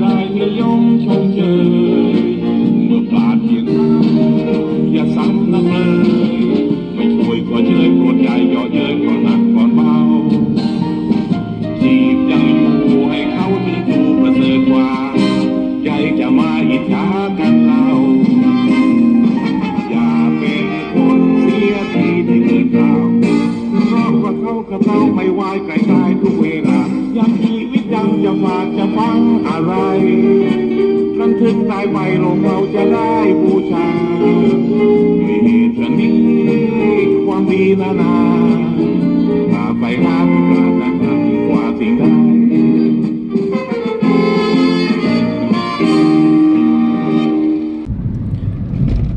ได้นิยมชมเชยเมื่อปลาเพียงอย่าซ้ำนักเลย ไม่ช่วยก็เชยโกรธใจย่อเย้ย ไรกันถึงตายไปลกเราจะได้บูชามีเหตุชนิดความดีนานาถ้าไปหาปรารถนากว่าสิ่งใด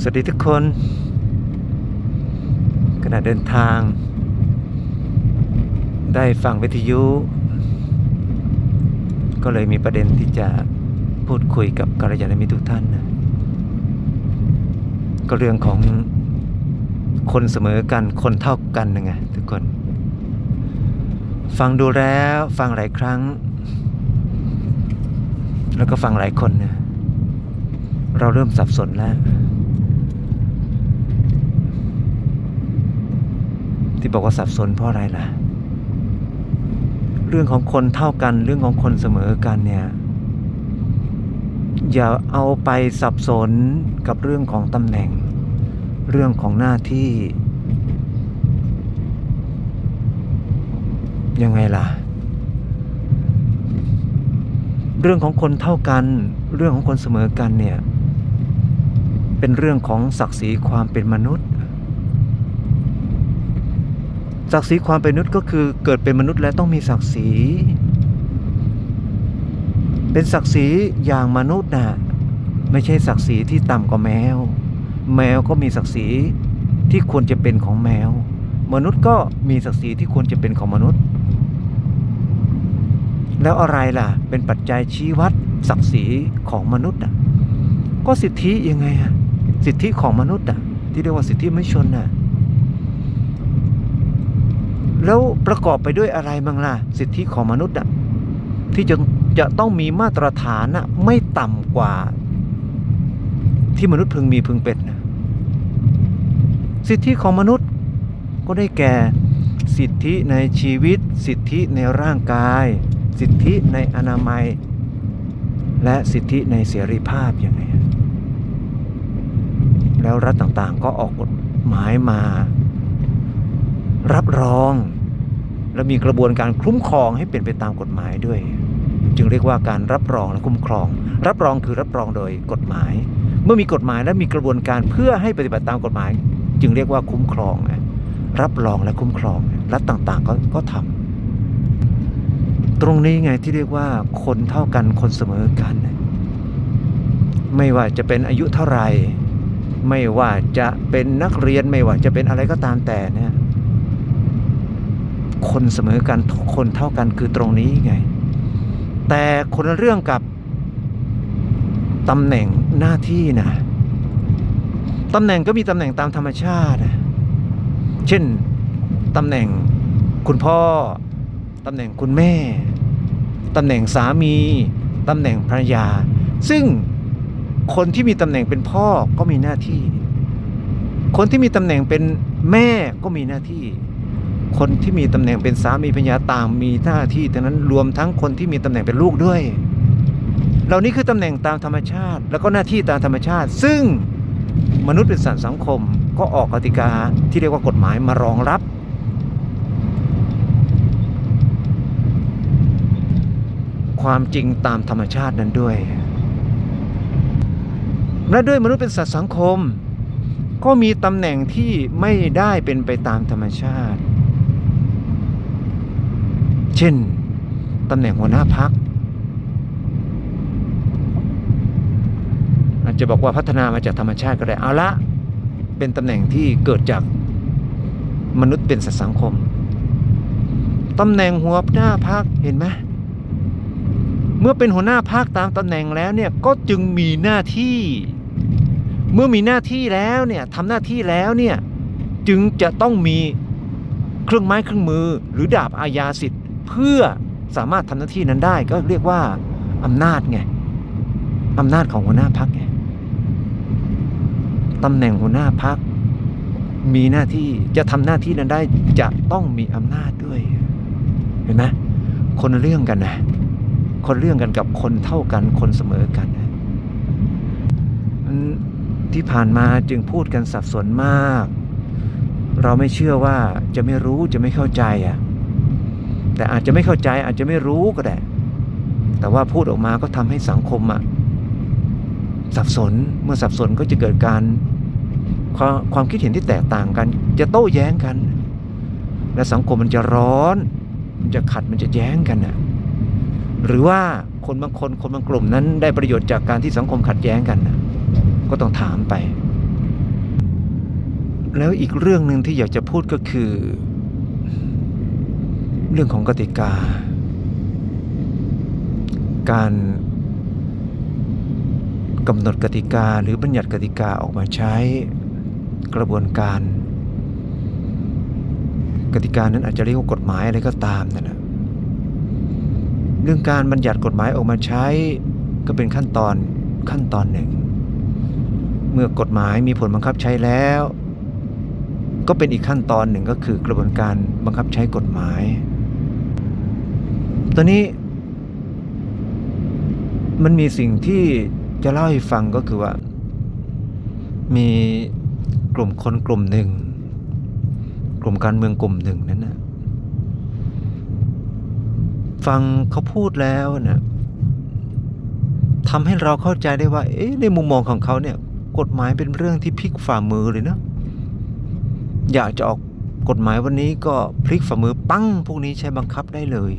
สวัสดีทุกคน ขณะเดินทาง ได้ฟังวิทยุ ก็เลยมีประเด็นที่จะพูดคุยกับกัลยาณมิตรทุกท่านนะก็เรื่องของคนเสมอกันคนเท่ากันนะไงทุกคน ฟังดูแล้วฟังหลายครั้ง แล้วก็ฟังหลายคนนะเราเริ่มสับสนแล้ว ที่บอกว่าสับสนเพราะอะไรล่ะ เรื่องของคนเท่ากันเรื่องของคนเสมอกันเนี่ยอย่าเอาไปสับสนกับเรื่องของตำแหน่ง เรื่องของหน้าที่ ยังไงล่ะ เรื่องของคนเท่ากัน เรื่องของคนเสมอกันเนี่ย เป็นเรื่องของศักดิ์ศรีความเป็นมนุษย์ ศักดิ์ศรีความเป็นมนุษย์ก็คือเกิดเป็นมนุษย์แล้วต้องมีศักดิ์ศรี เป็นศักดิ์ศรีอย่างมนุษย์นะไม่ใช่ศักดิ์ศรีที่ต่ำกว่าแมว แมวก็มีศักดิ์ศรีที่ควรจะเป็นของแมว มนุษย์ก็มีศักดิ์ศรีที่ควรจะเป็นของมนุษย์ แล้วอะไรล่ะ เป็นปัจจัยชี้วัดศักดิ์ศรีของมนุษย์อะก็สิทธิยังไงอะสิทธิของมนุษย์อะที่เรียกว่าสิทธิมนุษยชนอะ แล้วประกอบไปด้วยอะไรบ้างล่ะสิทธิของมนุษย์อะที่จะจะต้องมีมาตรฐานอะไม่ต่ำกว่า ที่มนุษย์พึงมีพึงเป็นนะสิทธิของมนุษย์ก็ได้แก่สิทธิในชีวิต สิทธิในร่างกาย สิทธิในอนามัย และสิทธิในเสรีภาพอยังไงอะแล้วรัฐต่างๆก็ออกกฎหมายมา รับรอง และมีกระบวนการคุ้มครองให้เป็นไปตามกฎหมายด้วย จึงเรียกว่าการรับรองและคุ้มครอง รับรองคือรับรองโดยกฎหมาย เมื่อมีกฎหมายและมีกระบวนการเพื่อให้ปฏิบัติตามกฎหมาย จึงเรียกว่าคุ้มครอง รับรองและคุ้มครองรัฐต่างๆก็ก็ทำตรงนี้ไงที่เรียกว่าคนเท่ากันคนเสมอกัน ไม่ว่าจะเป็นอายุเท่าไหร่ไม่ว่าจะเป็นนักเรียนไม่ว่าจะเป็นอะไรก็ตามแต่เนี่ย คนเสมอกันคนเท่ากันคือตรงนี้ไง แต่คนเรื่องกับตำแหน่งหน้าที่นะตำแหน่งก็มีตำแหน่งตามธรรมชาติ เช่นตำแหน่งคุณพ่อตำแหน่งคุณแม่ตำแหน่งสามีตำแหน่งภรรยา ซึ่งคนที่มีตำแหน่งเป็นพ่อก็มีหน้าที่ คนที่มีตำแหน่งเป็นแม่ก็มีหน้าที่ คนที่มีตำแหน่งเป็นสามีภรรยาต่างมีหน้าที่ดังนั้นรวมทั้งคนที่มีตำแหน่งเป็นลูกด้วย เหล่านี้คือตำแหน่งตามธรรมชาติ แล้วก็หน้าที่ตามธรรมชาติ ซึ่งมนุษย์เป็นสัตว์สังคมก็ออกกติกาที่เรียกว่ากฎหมายมารองรับ ความจริงตามธรรมชาตินั้นด้วย และด้วยมนุษย์เป็นสัตว์สังคม ก็มีตำแหน่งที่ไม่ได้เป็นไปตามธรรมชาติ เช่นตำแหน่งหัวหน้าพักอาจจะบอกว่าพัฒนามาจากธรรมชาติก็ได้เอาละ เป็นตำแหน่งที่เกิดจากมนุษย์เป็นสัตว์สังคมตำแหน่งหัวหน้าพักเห็นไหมเมื่อเป็นหัวหน้าพักตามตำแหน่งแล้วเนี่ยก็จึงมีหน้าที่ เมื่อมีหน้าที่แล้วเนี่ยทำหน้าที่แล้วเนี่ยจึงจะต้องมีเครื่องไม้เครื่องมือหรือดาบอาญาสิทธิ เพื่อสามารถทำหน้าที่นั้นได้ก็เรียกว่าอำนาจไงอำนาจของหัวหน้าพักไงตำแหน่งหัวหน้าพักมีหน้าที่จะทำหน้าที่นั้นได้จะต้องมีอำนาจด้วย เห็นไหมคนเรื่องกันนะคนเรื่องกันกับคนเท่ากันคนเสมอกันที่ผ่านมาจึงพูดกันสับสนมาก เราไม่เชื่อว่าจะไม่รู้จะไม่เข้าใจอะ แต่อาจจะไม่เข้าใจอาจจะไม่รู้ก็ได้ แต่ว่าพูดออกมาก็ทำให้สังคมอะสับสนเมื่อสับสนก็จะเกิดการความความคิดเห็นที่แตกต่างกัน จะโต้แย้งกัน และสังคมมันจะร้อน มันจะขัดมันจะแย้งกันน่ะหรือว่าคนบางคนคนบางกลุ่มนั้นได้ประโยชน์จากการที่สังคมขัดแย้งกันน่ะก็ต้องถามไป แล้วอีกเรื่องหนึ่งที่อยากจะพูดก็คือ เรื่องของกติกา การกำหนดกติกาหรือบัญญัติกติกาออกมาใช้กระบวนการ กติกานั้นอาจจะเรียกว่ากฎหมายอะไรก็ตามนั่นแหละเรื่องการบัญญัติกฎหมายออกมาใช้ก็เป็นขั้นตอนขั้นตอนหนึ่ง เมื่อกฎหมายมีผลบังคับใช้แล้ว ก็เป็นอีกขั้นตอนหนึ่งก็คือกระบวนการบังคับใช้กฎหมาย ตอนนี้ มันมีสิ่งที่จะเล่าให้ฟังก็คือว่า มีกลุ่มคนกลุ่มหนึ่ง กลุ่มการเมืองกลุ่มหนึ่งนั้นนะฟังเขาพูดแล้วนะทำให้เราเข้าใจได้ว่า เอ๊ะในมุมมองของเขาเนี่ย กฎหมายเป็นเรื่องที่พลิกฝ่ามือเลยเนาะอยากจะออกกฎหมายวันนี้ก็พลิกฝ่ามือปั้งพวกนี้ใช้บังคับได้เลย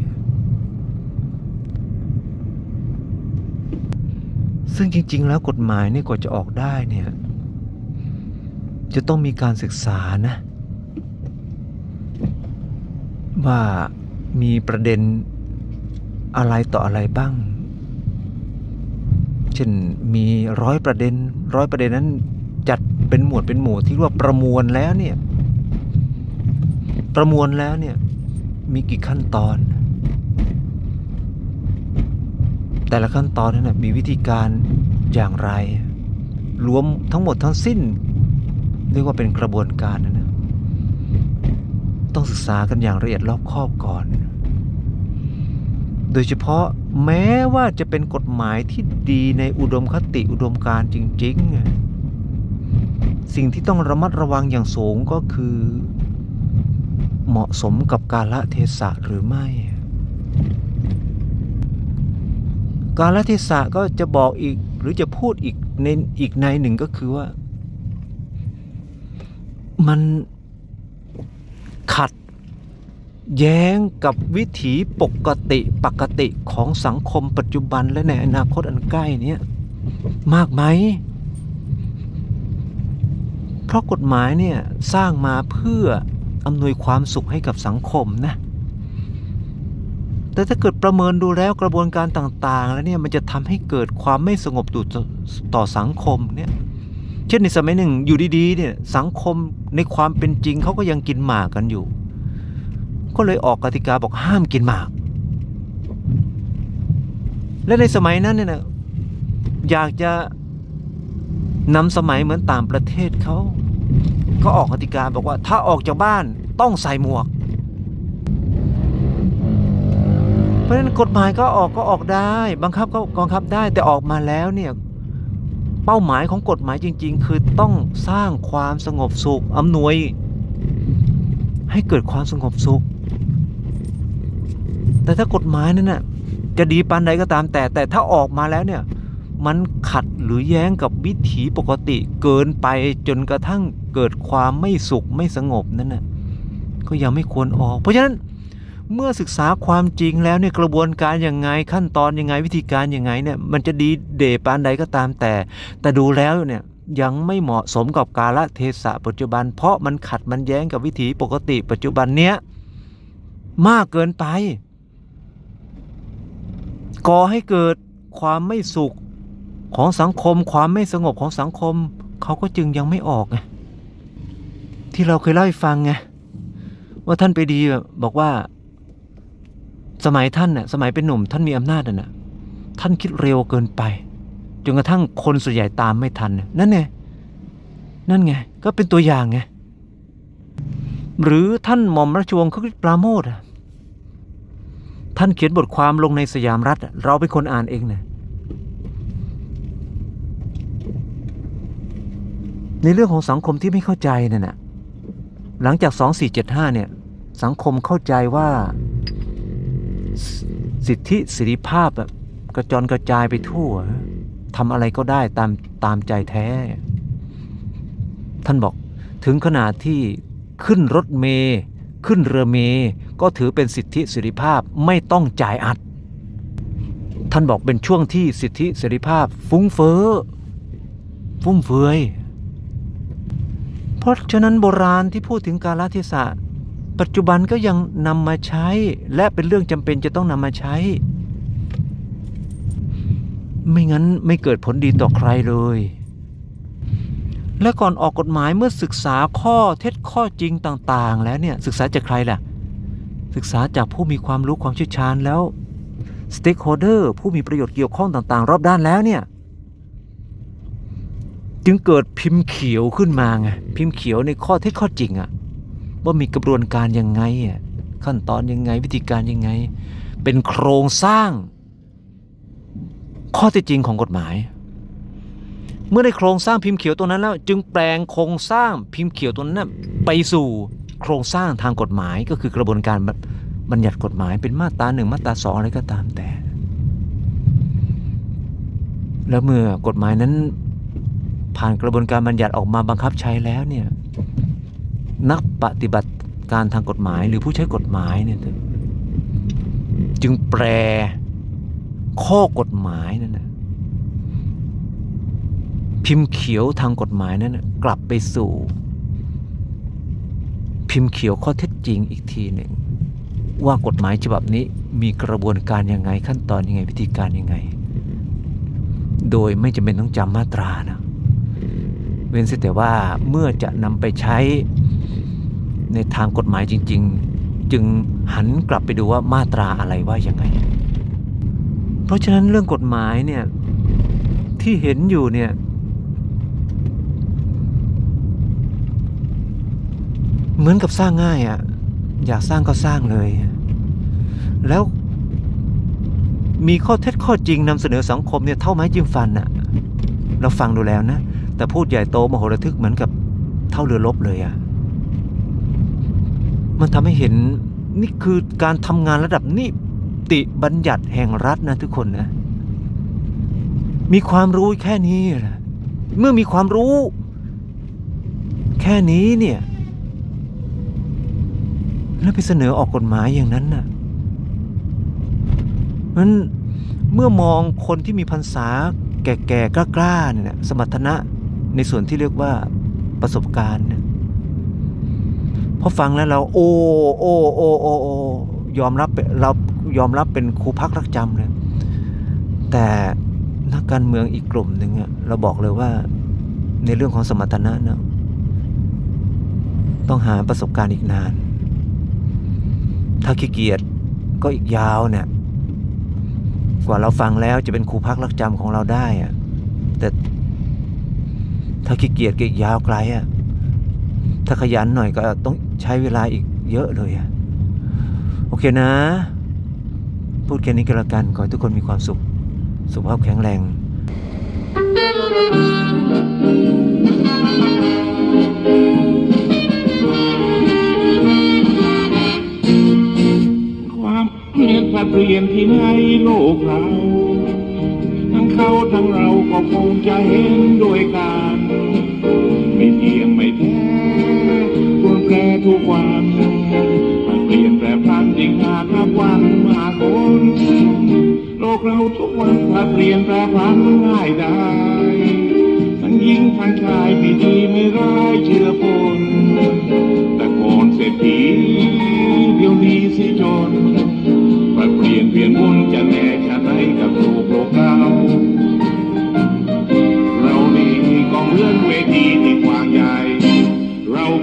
ซึ่งจริง ๆ แล้วกฎหมายนี่กว่าจะออกได้เนี่ย จะต้องมีการศึกษานะ ว่ามีประเด็นอะไรต่ออะไรบ้าง เช่นมีร้อยประเด็นร้อยประเด็นนั้นจัดเป็นหมวดเป็นหมู่ที่เรียกว่าประมวลแล้วเนี่ย ประมวลแล้วเนี่ย มีกี่ขั้นตอน แต่ละขั้นตอนนั้นนะมีวิธีการอย่างไร รวมทั้งหมดทั้งสิ้น เรียกว่าเป็นกระบวนการนะต้องศึกษากันอย่างละเอียดรอบคอบก่อน โดยเฉพาะแม้ว่าจะเป็นกฎหมายที่ดีในอุดมคติอุดมการจริง ๆ สิ่งที่ต้องระมัดระวังอย่างสูงก็คือ เหมาะสมกับกาลเทศะหรือไม่ กาลเทศะก็จะบอกอีกหรือจะพูดอีกในอีกในหนึ่งก็คือว่า มันขัดแย้งกับวิถีปกติปกติของสังคมปัจจุบันและในอนาคตอันใกล้นี้มากไหม เพราะกฎหมายเนี่ยสร้างมาเพื่ออำนวยความสุขให้กับสังคมนะ แต่ถ้าเกิดประเมินดูแล้วกระบวนการต่างๆ แล้วเนี่ยมันจะทำให้เกิดความไม่สงบต่อต่อสังคมเนี่ยเช่นในสมัยหนึ่งอยู่ดีๆเนี่ยสังคมในความเป็นจริงเขาก็ยังกินหมากกันอยู่ ก็เลยออกกติกาบอกห้ามกินหมาก และในสมัยนั้นเนี่ยนะอยากจะนำสมัยเหมือนต่างประเทศเขาก็ออกกติกาบอกว่าถ้าออกจากบ้านต้องใส่หมวก เพ ราะฉะนั้นกฎหมายก็ออกก็ออกได้ บังคับก็บังคับได้แต่ออกมาแล้วเนี่ยเป้าหมายของกฎหมายจริง ๆ คือต้องสร้างความสงบสุขอำนวย ให้เกิดความสงบสุข แต่ถ้ากฎหมายนั้นน่ะจะดีปานใดก็ตามแต่แต่ถ้าออกมาแล้วเนี่ยมันขัดหรือแย้งกับวิถีปกติเกินไปจนกระทั่งเกิดความไม่สุขไม่สงบนั่นน่ะก็ยังไม่ควรออก เพราะฉะนั้น เมื่อศึกษาความจริงแล้วเนี่ยกระบวนการยังไงขั้นตอนยังไงวิธีการยังไงเนี่ยมันจะดีเดปานใดก็ตามแต่ แต่ดูแล้วเนี่ยยังไม่เหมาะสมกับกาลเทศะปัจจุบัน เพราะมันขัดมันแย้งกับวิถีปกติปัจจุบันเนี้ยมากเกินไป ก่อให้เกิดความไม่สุขของสังคม ความไม่สงบของสังคม เขาก็จึงยังไม่ออกไงที่เราเคยเล่าให้ฟังไงว่าท่านไปดีบอกว่า สมัยท่านน่ะสมัยเป็นหนุ่มท่านมีอำนาจน่ะนะท่านคิดเร็วเกินไปจนกระทั่งคนส่วนใหญ่ตามไม่ทัน นั่นไงนั่นไง ก็เป็นตัวอย่างไงหรือท่านหม่อมราชวงศ์คึกฤทธิ์ปราโมทย์อะท่านเขียนบทความลงในสยามรัฐ เราเป็นคนอ่านเองนะในเรื่องของสังคมที่ไม่เข้าใจนั่นนะหลังจาก 2475เนี่ย สังคมเข้าใจว่า สิทธิเสรีภาพแบบกระจรกระจายไปทั่วทำอะไรก็ได้ตามตามใจแท้ ท่านบอกถึงขนาดที่ขึ้นรถเมย์ขึ้นเรือเมย์ก็ถือเป็นสิทธิเสรีภาพไม่ต้องจ่ายอัด ท่านบอกเป็นช่วงที่สิทธิเสรีภาพฟุ้งเฟ้อฟุ่มเฟือยเพราะฉะนั้นโบราณที่พูดถึงกาลเทศะ ปัจจุบันก็ยังนำมาใช้ และเป็นเรื่องจำเป็นจะต้องนำมาใช้ ไม่งั้นไม่เกิดผลดีต่อใครเลย และก่อนออกกฎหมายเมื่อศึกษาข้อเท็จข้อจริงต่างๆ แล้วเนี่ยศึกษาจากใครล่ะ ศึกษาจากผู้มีความรู้ความเชี่ยวชาญแล้วสเต็กโฮเดอร์ผู้มีประโยชน์เกี่ยวข้องต่างๆ รอบด้านแล้วเนี่ยจึงเกิดพิมพ์เขียวขึ้นมาไงพิมพ์เขียวในข้อเท็จข้อจริงอะ ว่ามีกระบวนการยังไงอะขั้นตอนยังไงวิธีการยังไง เป็นโครงสร้าง ข้อท็จจริงของกฎหมาย เมื่อได้โครงสร้างพิมพ์เขียวตัวนั้นแล้ว จึงแปลงโครงสร้างพิมพ์เขียวตัวนั้นไปสู่โครงสร้างทางกฎหมายก็คือกระบวนการบัญญัติกฎหมายเป็นมาตราหนึ่งมาตราสองอะไรก็ตามแต่ แล้วเมื่อกฎหมายนั้นผ่านกระบวนการบัญญัติออกมาบังคับใช้แล้วเนี่ย นักปฏิบัติการทางกฎหมายหรือผู้ใช้กฎหมายเนี่ยจึงแปลข้อกฎหมายนั่นนะพิมพ์เขียวทางกฎหมายนั้นนะกลับไปสู่ พิมพ์เขียวข้อเท็จจริงอีกทีหนึ่ง ว่ากฎหมายฉบับนี้มีกระบวนการยังไงขั้นตอนยังไงวิธีการยังไง โดยไม่จำเป็นต้องจำมาตรานะเว้นเสียแต่ว่าเมื่อจะนำไปใช้ ในทางกฎหมายจริง ๆ จึงหันกลับไปดูว่ามาตราอะไรว่ายังไง เพราะฉะนั้นเรื่องกฎหมายเนี่ยที่เห็นอยู่เนี่ยเหมือนกับสร้างง่ายอะ่ะอยากสร้างก็สร้างเลย แล้วมีข้อเท็จข้อจริงนำเสนอสังคมเนี่ยเท่าไม้จิ้มฟันอะ่ะเราฟังดูแล้วนะ แต่พูดใหญ่โตมโหฬารทึกเหมือนกับเท่าเรือรบเลยอะ่ะ มันทำให้เห็นนี่คือการทำงานระดับนิติบัญญัติแห่งรัฐนะทุกคนนะ มีความรู้แค่นี้แหละเมื่อมีความรู้ แค่นี้เนี่ย แล้วไปเสนอออกกฎหมายอย่างนั้นน่ะมันเมื่อมองคนที่มีพรรษาแก่ๆกล้าๆเนี่ยสมรรถนะในส่วนที่เรียกว่าประสบการณ์เนี่ย พอฟังแล้วเรา โอ้โอ้โอ้โอ้โอยอมรับเรายอมรับเป็นครูพักรักจำเลยแต่นักการเมืองอีกกลุ่มหนึ่งเราบอกเลยว่าในเรื่องของสมรรถนะเนะต้องหาประสบการณ์อีกนาน ถ้าขี้เกียจก็อีกยาวเนี่ยกว่าเราฟังแล้วจะเป็นครูพักรักจำของเราได้อะแต่ถ้าขี้เกียจก็อีกยาวไกลอะถ้าขยันหน่อยก็ต้อง ใช้เวลาอีกเยอะเลยอะโอเคนะ พูดแค่นี้ก็แล้วกันขอให้ทุกคนมีความสุข สุขภาพแข็งแรง ความเปลี่ยนแปลเปลี่ยนที่ในโลกเรา ทั้งเขาทั้งเราก็คงจะเห็นด้วยกัน ไม่เที่ยงไม่แท้ ทุกวัน มันเปลี่ยนแปลพันยิ่งหากนับวันมาคนโลกเราทุกวันถ้าเปลี่ยนแปลพันง่ายได้ทั้งหญิงทั้งชายม่ดีไม่ร้ายเชื่อปนแต่ก่อนเศรษฐีเดี๋ยวนี้สิจนปรับเปลี่ยนเปลี่ยนวนจะแน่ชะไหนกับลูกโลกเราเรา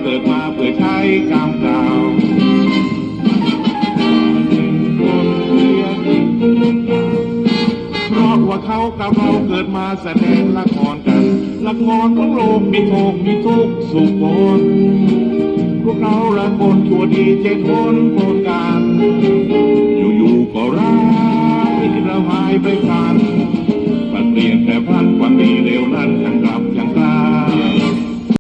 กิดมาเพื่อใช้กรรมเก่าเพราะว่าเขากับเราเกิดมาแสดงละครกัน ละครของโลกมีโทกมีทุกสุขผลพวกเราละคนชั่วดีเจทนโกรกันอยู่ๆก็ร้ายระหายไปกันปันเปลี่ยนแต่พันความดีเร็วนั้นทั้งเรา